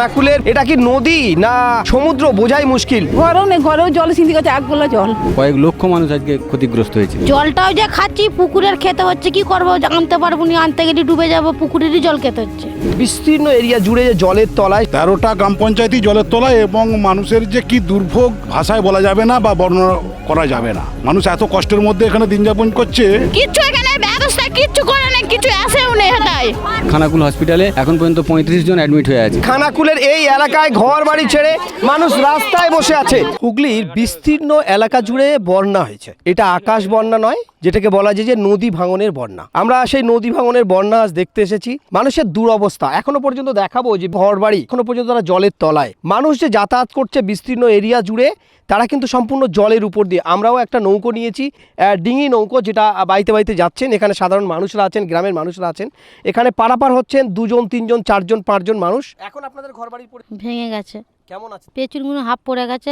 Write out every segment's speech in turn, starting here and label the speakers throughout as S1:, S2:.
S1: খানাকুলের এটা কি নদী না সমুদ্র? বোঝাই মুশকিল।
S2: ঘরেও নেই ঘরেও জল সিন্ধি গেছে এক গোলা জল।
S3: কয়েক লক্ষ মানুষ আজকে ক্ষতিগ্রস্ত হয়েছে।
S4: জলটাও যে খাচ্ছি পুকুরের খেতে হচ্ছে কি করব? আনতে পারব না আনতে গেলে ডুবে যাব পুকুরেরই জল খেতে হচ্ছে।
S1: বিস্তীর্ণ এরিয়া জুড়ে যে জলের তলায়
S5: তেরোটা গ্রাম পঞ্চায়েতই জলের তলায় এবং মানুষের যে কি দুর্ভোগ ভাষায় বলা যাবে না বা বর্ণনা করা যাবে না। মানুষ এত কষ্টের মধ্যে এখানে দিন যাপন করছে।
S4: কিচ্ছু এখানে ব্যবস্থা কিচ্ছু করে নেই কিছু আসেও নেই
S3: খানাকুল হসপিটালে এখন পর্যন্ত পঁয়ত্রিশ জন অ্যাডমিট হয়ে আছে।
S1: খানাকুলের এই এলাকায় ঘর বাড়ি ছেড়ে মানুষ রাস্তায় বসে আছে। হুগলির বিস্তীর্ণ এলাকা জুড়ে বন্যা হয়েছে। এটা আকাশ বন্যা নয় যেটাকে বলা যায় যে নদী ভাঙনের বন্যা। আমরা সেই নদী ভাঙনের বন্যা আজ দেখতে এসেছি। মানুষের দুরবস্থা। এখনও পর্যন্ত দেখাবো যে ঘর বাড়ি এখনও পর্যন্ত তারা জলের তলায়। মানুষ যে যাতায়াত করছে বিস্তীর্ণ এরিয়া জুড়ে তারা কিন্তু সম্পূর্ণ জলের উপর দিয়ে। আমরাও একটা নৌকো নিয়েছি আহ, ডিঙি নৌকো যেটা বাইতে বাইতে যাচ্ছেন এখানে সাধারণ মানুষরা আছেন গ্রামের মানুষরা আছেন। এখানে পারাপার হচ্ছেন দুজন তিনজন চারজন পাঁচজন মানুষ। এখন আপনাদের ঘর বাড়ি
S4: ভেঙে গেছে।
S1: কেমন আছে?
S4: পেঁচুরগুলো হাফ পড়ে গেছে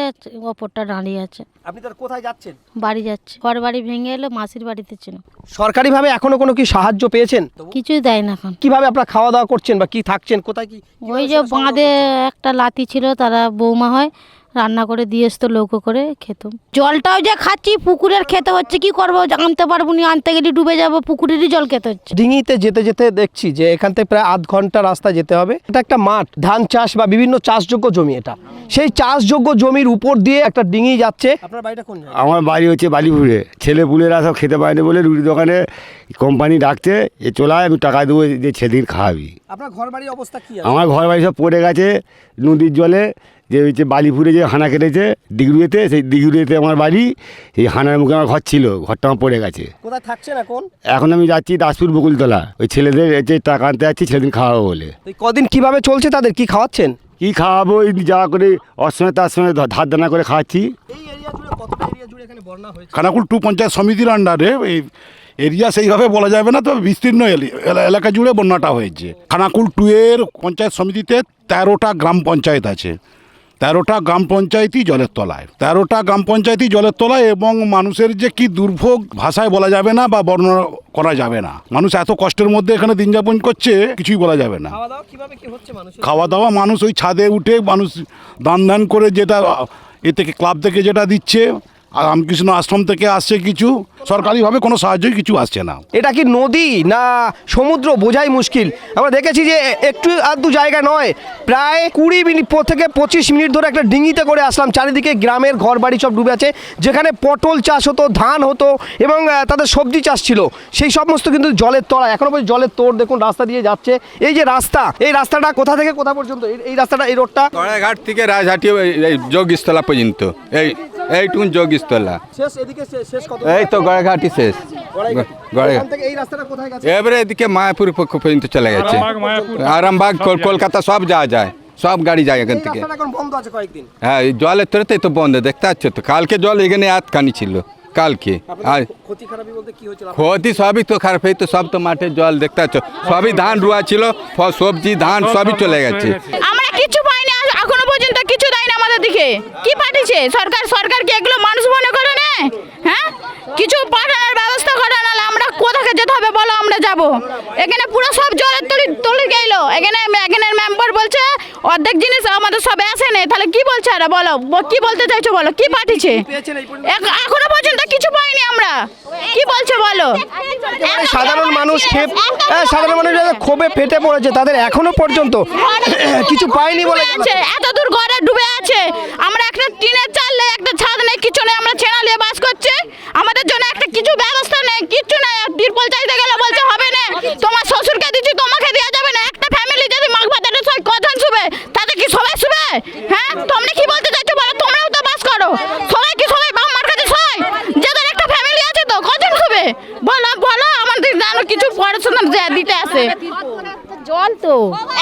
S4: ওপরটা দাঁড়িয়ে আছে।
S1: আপনি তার কোথায় যাচ্ছেন?
S4: বাড়ি যাচ্ছে। ঘর বাড়ি ভেঙে এলো মাসির বাড়িতে ছিল।
S1: সরকারিভাবে এখনও কোনো কি সাহায্য পেয়েছেন?
S4: কিছুই দেয় না এখন।
S1: কীভাবে আপনারা খাওয়া দাওয়া করছেন বা কি থাকছেন? কোথায় কি
S4: ওই যে বাঁধে একটা লাতি ছিল তারা বৌমা হয় রান্না করে দিয়ে আসতো লৌকো করে খেতাম। জলটাও যে খাচ্ছি পুকুরের খেতে হচ্ছে কি করব? আনতে পারব না আনতে গেলে ডুবে যাব পুকুরেরই জল খেতে হচ্ছে।
S1: ডিঙিতে যেতে যেতে দেখছি যে এখান থেকে প্রায় আধ ঘণ্টা রাস্তা যেতে হবে। এটা একটা মাঠ ধান চাষ বা বিভিন্ন চাষযোগ্য জমি এটা। সেই চাষযোগ্য জমির উপর দিয়ে একটা ডিঙি যাচ্ছে। আপনার বাড়িটা কোন
S6: আমার বাড়ি হচ্ছে বালিপুরে। ছেলে পুলেরা সব খেতে পায়নি বলে রুটি দোকানে কোম্পানি ডাকছে এ চলায় আমি টাকা দেবো যে ছেদিন খাওয়াবি।
S1: আপনার ঘর বাড়ির অবস্থা কি
S6: আমার ঘর বাড়ি সব পড়ে গেছে নদীর জলে। যে হচ্ছে বালিপুরে যে হানা কেটেছে দিগড়ুয়েতে সেই দিগড়ুয়েতে আমার বাড়ি এই হানার মুখে আমার ঘর ছিল ঘরটা আমার পড়ে গেছে।
S1: কোথায় থাকছেন এখন
S6: এখন আমি যাচ্ছি দাসপুর বকুলতলা ওই ছেলেদের হচ্ছে টাকা আনতে যাচ্ছি সেদিন খাওয়াবো বলে।
S1: কদিন কীভাবে চলছে তাদের? কি খাওয়াচ্ছেন?
S6: কি খাওয়াবো এই যা করে অসময় তার সঙ্গে ধার দানা করে খাওয়াচ্ছি
S5: খানাকুল টু পঞ্চায়েত সমিতির আন্ডারে এই এরিয়া সেইভাবে বলা যাবে না তবে বিস্তীর্ণ এলি- এলাকা জুড়ে বন্যাটা হয়েছে। খানাকুল টু এর পঞ্চায়েত সমিতিতে তেরোটা গ্রাম পঞ্চায়েত আছে। তেরোটা গ্রাম পঞ্চায়েতই জলের তলায়। তেরোটা গ্রাম পঞ্চায়েতই জলের তলায় এবং মানুষের যে কি দুর্ভোগ ভাষায় বলা যাবে না বা বর্ণনা করা যাবে না। মানুষ এত কষ্টের মধ্যে এখানে দিন যাপন করছে কিছুই বলা যাবে না।
S1: খাওয়া দাওয়া
S5: মানুষ ওই ছাদে উঠে মানুষ দান দান করে যেটা এ থেকে ক্লাব থেকে যেটা দিচ্ছে রামকৃষ্ণ আশ্রম থেকে আসছে কিছু সরকারিভাবে কোনো সাহায্যই কিছু আসছে না।
S1: এটা কি নদী না সমুদ্র? বোঝাই মুশকিল। আমরা দেখেছি যে একটু আর দু জায়গা নয় প্রায় কুড়ি মিনিট পর থেকে পঁচিশ মিনিট ধরে একটা ডিঙিতে করে আসলাম। চারিদিকে গ্রামের ঘর বাড়ি সব ডুবে আছে যেখানে পটল চাষ হতো ধান হতো এবং তাদের সবজি চাষ ছিল। সেই সমস্ত কিন্তু জলের তলা। এখনও পর্যন্ত জলের তোর দেখুন রাস্তা দিয়ে যাচ্ছে। এই যে রাস্তা এই রাস্তাটা কোথা থেকে কোথা পর্যন্ত? এই- রাস্তাটা এই রোডটা?
S7: ঘাট থেকে রাজহাটি যোগস্থলা পর্যন্ত। এই এইটুকুন যোগস্থলা।
S1: শেষ এদিকে শেষ কত?
S7: এই তো গড়াঘাটি শেষ। গড়াঘাট
S1: এখান থেকে এই রাস্তাটা কোথায় গেছে?
S7: এবারে এদিকে মায়াপুর পক্ষ পর্যন্ত চলে গেছে। আরামবাগ কলকাতা সব যাওয়া যায়। সব গাড়ি যায় এখান থেকে।
S1: রাস্তাটা এখন বন্ধ আছে কয়েকদিন।
S7: হ্যাঁ এই জলের তোরতেই তো বন্ধ দেখতে পাচ্ছ তো। কালকে জল এখানে আতখানি ছিল কালকে। আর
S1: ক্ষতি খারাপি বলতে কি হয়েছিল?
S7: ক্ষতি সবই তো খারাপ এই তো সব তো মাঠে জল দেখতে পাচ্ছ। সবই ধান রুয়া ছিল সবজি ধান সবই চলে গেছে
S8: আমরা কিছু পাইনি আজ এখনও পর্যন্ত কিছু না কি পাঠিয়েছে? সরকার সরকার কি এগুলো মানুষ মনে করে না? হ্যাঁ? কিছু পাঠানোর ব্যবস্থা করে না আমরা কোথাকে যেতে হবে বলো, আমরা যাব। এখানে পুরো সব জলের তলি তলি গেল। এখানে এখানে বলছে অর্ধেক জিনিস আমাদের সব আসে নেই তাহলে কি বলছে আরে বলো কি বলতে চাইছো বলো? কি পাঠিয়েছে?
S1: এখনও পর্যন্ত
S8: কিছু পাইনি আমরা। কি বলছো বলো?
S1: সাধারণ মানুষ হ্যাঁ, সাধারণ মানুষ যারা ক্ষোভে ফেটে পড়েছে তাদের এখনও পর্যন্ত কিছু পায়নি বলে
S8: আছে এত দূর ঘরে ডুবে আছে। আমরা একটা টিনের চাল নেই একটা ছাদ নেই কিছু নেই আমরা ছেঁড়া নিয়ে বাস করছি আমাদের জন্য একটা কিছু ব্যবস্থা নেই কিচ্ছু নেই তিরপল চাইতে গেলে বলছে হবে না তোমার শ্বশুরকে দিচ্ছি তোমাকে দেওয়া যাবে না একটা ফ্যামিলি যদি মাঘ ভাতারে সবাই কজন শুবে তাতে কি সবাই শুবে হ্যাঁ তোমরা কি বলতে চাইছো বলো তোমরাও তো বাস করো সবাই কি সবাই বাবা মার কাছে সবাই যাদের একটা ফ্যামিলি আছে তো কজন শুবে বলো বলো আমাদের জানো কিছু পড়াশোনা দে- দিতে আসে
S2: জল তো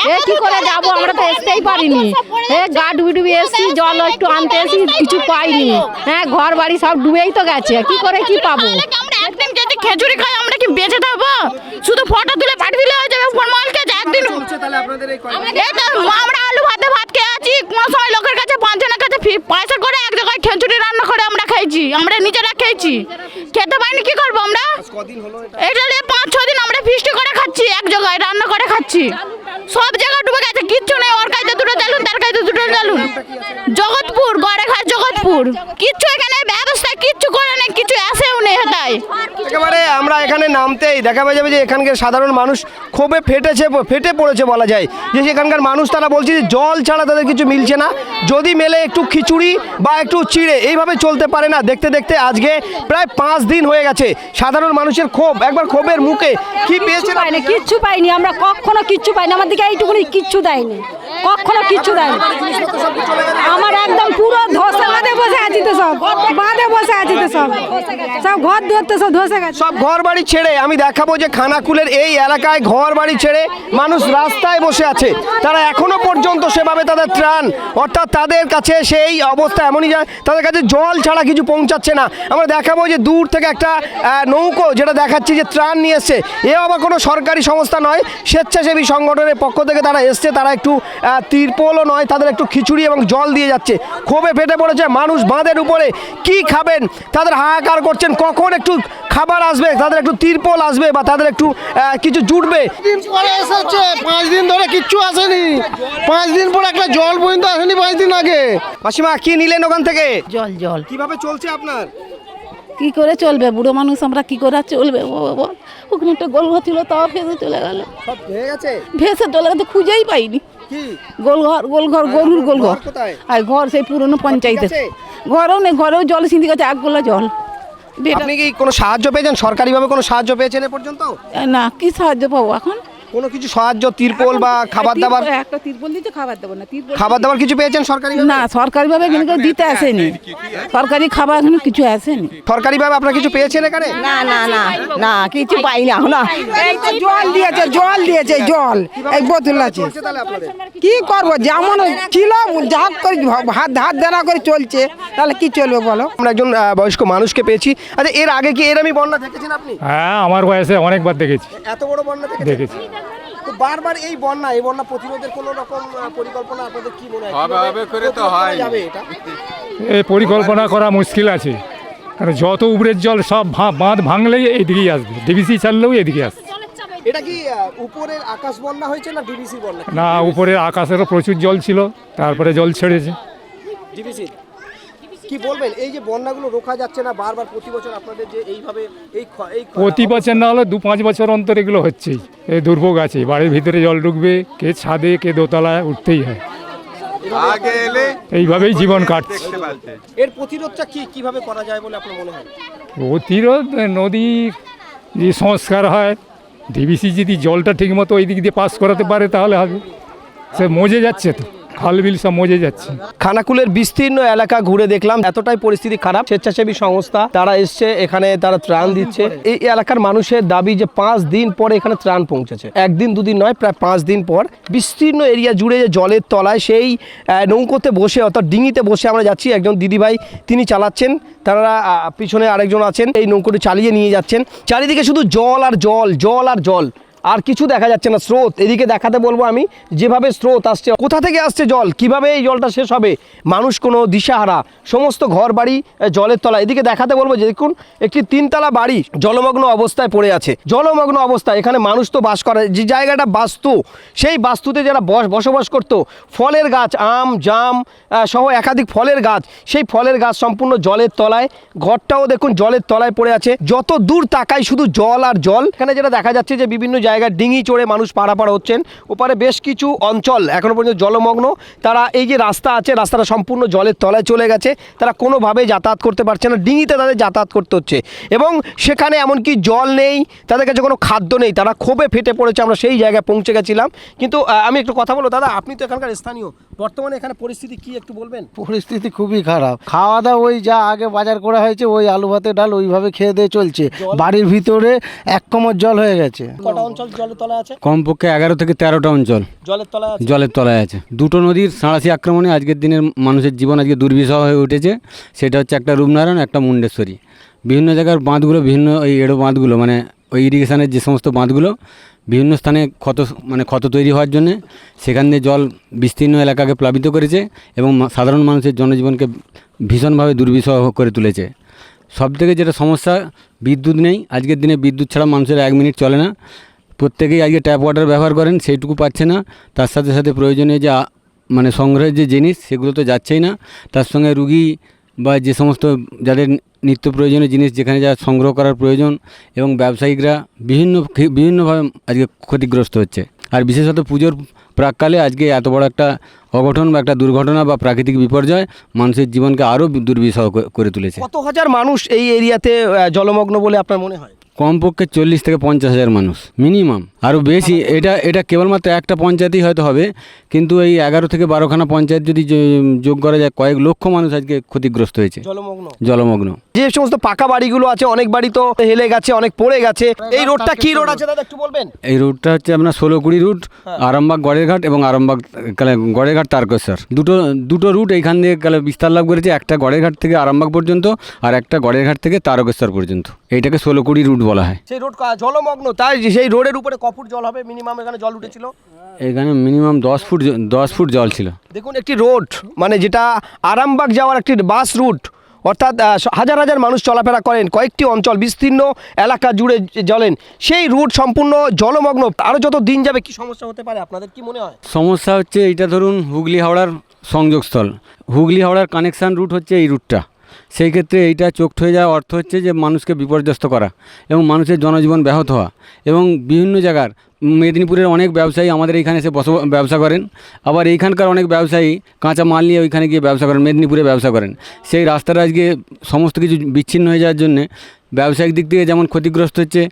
S2: এ কি করে যাব আমরা তো আসতেই পারিনি। এ গা ডুবি ডুবি এসছি জল একটু আনতে এসি কিছু পাইনি। হ্যাঁ ঘর বাড়ি সব ডুবেই তো গেছে কি করে কি পাবো?
S8: একদিন যদি খেজুরি খাই আমরা কি বেঁচে থাকব? শুধু ফটো তুলে পাঠিয়ে দিলে হয়ে যাবে ফোন মালকে একদিন
S1: তাহলে আপনাদের এই
S8: এই তো আমরা আলু ভাতে ভাত খেয়ে আছি কোনো সময় লোকের কাছে পাঁচজনের কাছে পয়সা করে এক জায়গায় খেজুরি রান্না করে আমরা খাইছি আমরা নিজেরা খেয়েছি। খেতে পাইনি কি করব আমরা? এটা? নিয়ে পাঁচ ছ দিন আমরা ফিস্টি করে খাচ্ছি এক জায়গায় রান্না করে খাচ্ছি। সব জায়গা ডুবে গেছে কিচ্ছু নেই ওর কাছে দুটো চালু
S1: নামটা কি আছে
S8: জগৎপুর গড়েঘাট জগৎপুর। কিচ্ছু এখানে ব্যবস্থা কিচ্ছু করে নেই কিছু আসেও নেই হেতায়
S1: একেবারে আমরা এখানে নামতেই দেখা যাবে যে এখানকার সাধারণ মানুষ ক্ষোভে ফেটেছে ফেটে পড়েছে বলা যায়। যে সেখানকার মানুষ তারা বলছে যে জল ছাড়া তাদের কিছু মিলছে না। যদি মেলে একটু খিচুড়ি বা একটু চিড়ে এইভাবে চলতে পারে না। দেখতে দেখতে আজকে প্রায় পাঁচ দিন হয়ে গেছে সাধারণ মানুষের ক্ষোভ একবার ক্ষোভের মুখে। কি পেয়েছে
S2: পাইনি কিচ্ছু পাইনি আমরা কখনো কিচ্ছু পাইনি। আমার দিকে এইটুকুনি কিচ্ছু দেয়নি। কখনো কিচ্ছু দেয়নি। আমার একদম পুরো ধসে বাঁধে বসে আছি তো সব। বাঁধে বসে আছি তো সব। সব ঘর দুয়ার তো সব ধসে গেছে।
S1: সব ঘর বাড়ি ছেড়ে আমি দেখাবো যে খানাকুলের এই এলাকায় ঘর বাড়ি ছেড়ে মানুষ রাস্তায় বসে আছে। তারা এখনও পর্যন্ত সেভাবে তাদের ত্রাণ, অর্থাৎ তাদের কাছে সেই অবস্থা এমনই যায় তাদের কাছে জল ছাড়া কিছু পৌঁছাচ্ছে না। আমরা দেখাবো যে দূর থেকে একটা নৌকো যেটা দেখাচ্ছি যে ত্রাণ নিয়ে এসছে। এ আবার কোনো সরকারি সংস্থা নয়, স্বেচ্ছাসেবী সংগঠনের পক্ষ থেকে তারা এসছে। তারা একটু তিরপলও নয় তাদের একটু খিচুড়ি এবং জল দিয়ে যাচ্ছে। ক্ষোভে ফেটে পড়েছে মানুষ বাঁধের উপরে কি খাবেন? তাদের হাহাকার করছেন কখন একটু খাবার আসবে? তাদের একটু তিরপল আসবে বা তাদের একটু আহ, কিছু জুটবে?
S9: দিন পরে এসেছে পাঁচ দিন ধরে কিচ্ছু আসেনি। পাঁচ দিন পরে একটা জল পর্যন্ত আসেনি পাঁচ দিন আগে।
S1: মাসিমা কি নিলেন ওখান থেকে?
S2: জল জল।
S1: কীভাবে চলছে আপনার?
S2: কি করে চলবে? বুড়ো মানুষ আমরা কি করে চলবে? ও বাবা ওখানে একটা গোলঘর ছিল তাও ফেসে চলে গেল। ভেসে চলে গেছে খুঁজেই পাইনি। গোলঘর গোলঘর গরুর গোলঘর
S1: ঘর
S2: আর ঘর সেই পুরনো পঞ্চায়েতে
S1: আছে?
S2: ঘরেও নেই ঘরেও জল সিঁধি গেছে এক গোলা জল।
S1: আপনি কি কোনো সাহায্য পেয়েছেন? সরকারিভাবে কোনো সাহায্য পেয়েছেন এ পর্যন্ত?
S2: না কি সাহায্য পাবো এখন?
S1: কোনো কিছু সাহায্য তিরপল বা খাবার দাবার?
S2: একটা তিরপল দিতে খাবার দেবো না তিরপল
S1: খাবার দাবার কিছু পেয়েছেন সরকারি
S2: না সরকারিভাবে কিন্তু দিতে আসেনি। সরকারি খাবার এখনও কিছু আসেনি।
S1: সরকারিভাবে আপনারা কিছু পেয়েছেন এখানে?
S2: না না না না কিছু পাই না না
S9: এই তো জল দিয়েছে জল দিয়েছে জল। এই বোতল আছে। কি করব? যেমন ছিল যা করে হাত হাত ধরা করে চলছে। তাহলে কি চলবে বলো?
S1: আমরা একজন বয়স্ক মানুষকে পেয়েছি। আচ্ছা এর আগে কি এরমই বন্যা দেখেছেন আপনি?
S10: হ্যাঁ আমার বয়সে অনেকবার দেখেছি।
S1: এত বড় বন্যা দেখেছেন?
S10: দেখেছি।
S1: তো বারবার এই বন্যা এই বন্যা প্রতিরোধের কোনো রকম পরিকল্পনা আপনাদের কি মনে হয়?
S7: হবে, হবে করে তো হয়।
S1: যাবে এটা?
S10: এই পরিকল্পনা করা মুশকিল আছে। কারণ যত উপরের জল সব ভা- বাঁধ ভাঙলেই এইদিকেই আসবে। ডিবিসি ছাড়লেও এদিকে আসবে।
S1: এটা কি উপরের আকাশ বন্যা হয়েছে না ডিবিসির বন্যা?
S10: না উপরে আকাশেরও প্রচুর জল ছিল তারপরে জল ছেড়েছে।
S1: ডিবিসি কি বলবেন? এই যে বন্যাগুলো রোখা যাচ্ছে না বারবার প্রতি বছর আপনাদের যে এইভাবে এই এই
S10: প্রতি বছর না হলে দু পাঁচ বছর অন্তর এগুলো হচ্ছেই। এই দুর্ভোগ আছে। বাড়ির ভিতরে জল ঢুকবে কে ছাদে কে দোতলায় উঠতেই হয়। এইভাবেই জীবন কাটছে।
S1: এর প্রতিরোধটা কি কীভাবে করা যায় বলে আপনার মনে হয়?
S10: প্রতিরোধ নদী যে সংস্কার হয় ডিবিসি যদি জলটা ঠিকমতো ওই দিক দিয়ে পাস করাতে পারে তাহলে হবে। সে মজে যাচ্ছে তো। খাল বিল সব মজে যাচ্ছে।
S1: খানাকুলের বিস্তীর্ণ এলাকা ঘুরে দেখলাম, এতটাই পরিস্থিতি খারাপ, স্বেচ্ছাসেবী সংস্থা, তারা এসছে, এখানে তারা ত্রাণ দিচ্ছে। এই এলাকার মানুষের দাবি যে পাঁচ দিন পরে এখানে ত্রাণ পৌঁছেছে। একদিন, দুদিন নয়, প্রায় পাঁচ দিন পর বিস্তীর্ণ এরিয়া জুড়ে যে জলের তলায় সেই নৌকোতে বসে, অর্থাৎ ডিঙিতে বসে আমরা যাচ্ছি। একজন দিদিভাই, তিনি চালাচ্ছেন, তারা পিছনে আরেকজন আছেন, এই নৌকোটি চালিয়ে নিয়ে যাচ্ছেন। চারিদিকে শুধু জল আর জল জল আর জল। আর কিছু দেখা যাচ্ছে না। স্রোত, এদিকে দেখাতে বলব আমি, যেভাবে স্রোত আসছে, কোথা থেকে আসছে জল, কীভাবে এই জলটা শেষ হবে, মানুষ কোনো দিশাহারা, সমস্ত ঘর বাড়ি জলের তলা, এদিকে দেখাতে বলব যে দেখুন, একটি তিনতলা বাড়ি জলমগ্ন অবস্থায় পড়ে আছে। জলমগ্ন অবস্থায়, এখানে মানুষ তো বাস করে, যে জায়গাটা বাস্তু, সেই বাস্তুতে যারা বস, বসবাস করতো, ফলের গাছ, আম, জাম সহ একাধিক ফলের গাছ, সেই ফলের গাছ সম্পূর্ণ জলের তলায়, ঘরটাও দেখুন জলের তলায় পড়ে আছে। যত দূর তাকাই শুধু জল আর জল। এখানে যেটা দেখা যাচ্ছে যে বিভিন্ন জায়গায় ডিঙি চড়ে মানুষ পারাপার হচ্ছেন। ওপারে বেশ কিছু অঞ্চল এখনও পর্যন্ত জলমগ্ন। তারা এই যে রাস্তা আছে রাস্তাটা সম্পূর্ণ জলের তলায় চলে গেছে। তারা কোনোভাবে যাতায়াত করতে পারছে না। ডিঙিতে তাদের যাতায়াত করতে হচ্ছে। এবং সেখানে এমনকি জল নেই তাদের কাছে কোনো খাদ্য নেই। তারা ক্ষোভে ফেটে পড়েছে আমরা সেই জায়গায় পৌঁছে গেছিলাম। কিন্তু আমি একটু কথা বলব। দাদা আপনি তো এখানকার স্থানীয়। বর্তমানে এখানে পরিস্থিতি কি একটু বলবেন?
S9: পরিস্থিতি খুবই খারাপ। খাওয়া দাওয়া ওই যা আগে বাজার করা হয়েছে ওই আলু ভাতে ডাল ওইভাবে খেয়ে দিয়ে চলছে। বাড়ির ভিতরে এক কোমর জল হয়ে গেছে।
S1: কটা অঞ্চল জলের তলায় আছে?
S3: কমপক্ষে এগারো থেকে তেরোটা অঞ্চল
S1: জলের তলায় আছে?
S3: জলের তলায় আছে। দুটো নদীর সাঁড়াশি আক্রমণে আজকের দিনের মানুষের জীবন আজকে দুর্বিষহ হয়ে উঠেছে। সেটা হচ্ছে একটা রূপনারায়ণ একটা মুন্ডেশ্বরী। বিভিন্ন জায়গার বাঁধগুলো বিভিন্ন ওই এড়ো বাঁধগুলো মানে ওই ইরিগেশনের যে সমস্ত বাঁধগুলো বিভিন্ন স্থানে ক্ষত মানে ক্ষত তৈরি হওয়ার জন্যে সেখান দিয়ে জল বিস্তীর্ণ এলাকাকে প্লাবিত করেছে এবং সাধারণ মানুষের জনজীবনকে ভীষণভাবে দুর্বিষহ করে তুলেছে। সব থেকে যেটা সমস্যা বিদ্যুৎ নেই। আজকের দিনে বিদ্যুৎ ছাড়া মানুষের এক মিনিট চলে না। প্রত্যেকেই আজকে ট্যাপ ওয়াটার ব্যবহার করেন, সেইটুকু পাচ্ছে না। তার সাথে সাথে প্রয়োজনীয় যে মানে সংগ্রহের যে জিনিস, সেগুলো তো যাচ্ছেই না। তার সঙ্গে রুগী বা যে সমস্ত যাদের নিত্য প্রয়োজনীয় জিনিস, যেখানে যা সংগ্রহ করার প্রয়োজন এবং ব্যবসায়িকরা বিভিন্ন বিভিন্নভাবে আজকে ক্ষতিগ্রস্ত হচ্ছে। আর বিশেষত পুজোর প্রাককালে আজকে এত বড় একটা অঘটন বা একটা দুর্ঘটনা বা প্রাকৃতিক বিপর্যয় মানুষের জীবনকে আরও দুর্বিষহ করে তুলেছে।
S1: কত হাজার মানুষ এই এরিয়াতে জলমগ্ন বলে আপনার মনে হয়?
S3: কমপক্ষে চল্লিশ থেকে পঞ্চাশ হাজার মানুষ মিনিমাম আরও বেশি এটা এটা কেবলমাত্র একটা পঞ্চায়েতই হয়তো হবে কিন্তু এই এগারো থেকে বারোখানা পঞ্চায়েত যদি যোগ করা যায় কয়েক লক্ষ মানুষ আজকে ক্ষতিগ্রস্ত হয়েছে।
S1: জলমগ্ন।
S3: জলমগ্ন।
S1: যে সমস্ত পাকা বাড়িগুলো আছে অনেক বাড়ি তো হেলে গেছে অনেক পড়ে গেছে। এই রোডটা কি রোড আছে দাদা একটু বলবেন?
S3: এই রুটটা হচ্ছে আপনার ষোলো কুড়ি রুট আরামবাগ গড়ের ঘাট এবং আরামবাগ কালে গড়ের ঘাট তারকেশ্বর। দুটো দুটো রুট এইখান দিয়ে কালে বিস্তার লাভ করেছে একটা গড়েরঘাট থেকে আরামবাগ পর্যন্ত আর একটা গড়েরঘাট থেকে তারকেশ্বর পর্যন্ত। এইটাকে ষোলো কুড়ি রুট বলা হয়।
S1: সেই রোড জলমগ্ন তাই সেই রোডের উপরে ক ফুট জল হবে মিনিমাম এখানে জল উঠেছিল।
S3: এখানে মিনিমাম দশ ফুট দশ ফুট জল ছিল।
S1: দেখুন একটি রোড মানে যেটা আরামবাগ যাওয়ার একটি বাস রুট অর্থাৎ হাজার হাজার মানুষ চলাফেরা করেন কয়েকটি অঞ্চল বিস্তীর্ণ এলাকা জুড়ে জলেন সেই রুট সম্পূর্ণ জলমগ্ন। আরও যত দিন যাবে কি সমস্যা হতে পারে আপনাদের কি মনে হয়?
S3: সমস্যা হচ্ছে এটা ধরুন হুগলি হাওড়ার সংযোগস্থল। হুগলি হাওড়ার কানেকশান রুট হচ্ছে এই রুটটা সেই ক্ষেত্রে এইটা চোখ হয়ে যাওয়ার অর্থ হচ্ছে যে মানুষকে বিপর্যস্ত করা এবং মানুষের জনজীবন ব্যাহত হওয়া এবং বিভিন্ন জায়গার মেদিনীপুরের অনেক ব্যবসায়ী আমাদের এইখানে এসে বস ব্যবসা করেন। আবার এইখানকার অনেক ব্যবসায়ী কাঁচা মাল নিয়ে ওইখানে গিয়ে ব্যবসা করেন, মেদিনীপুরে ব্যবসা করেন। সেই রাস্তাটা আজকে সমস্ত কিছু বিচ্ছিন্ন হয়ে যাওয়ার জন্যে ব্যবসায়িক দিক থেকে যেমন ক্ষতিগ্রস্ত হচ্ছে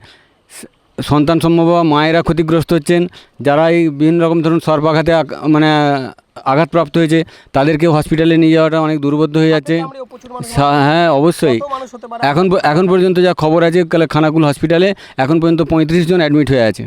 S3: সন্তান সম্ভব মায়েরা ক্ষতিগ্রস্ত হচ্ছেন, যারা এই বিভিন্ন রকম ধরুন সর্বাঘাতে মানে আঘাতপ্রাপ্ত হয়েছে তাদেরকে হসপিটালে নিয়ে যাওয়াটা অনেক দুর্বোধ্য হয়ে যাচ্ছে। হ্যাঁ অবশ্যই। এখন এখন পর্যন্ত যা খবর আছে কালে খানাকুল হসপিটালে এখন পর্যন্ত পঁয়ত্রিশ জন অ্যাডমিট হয়ে আছে।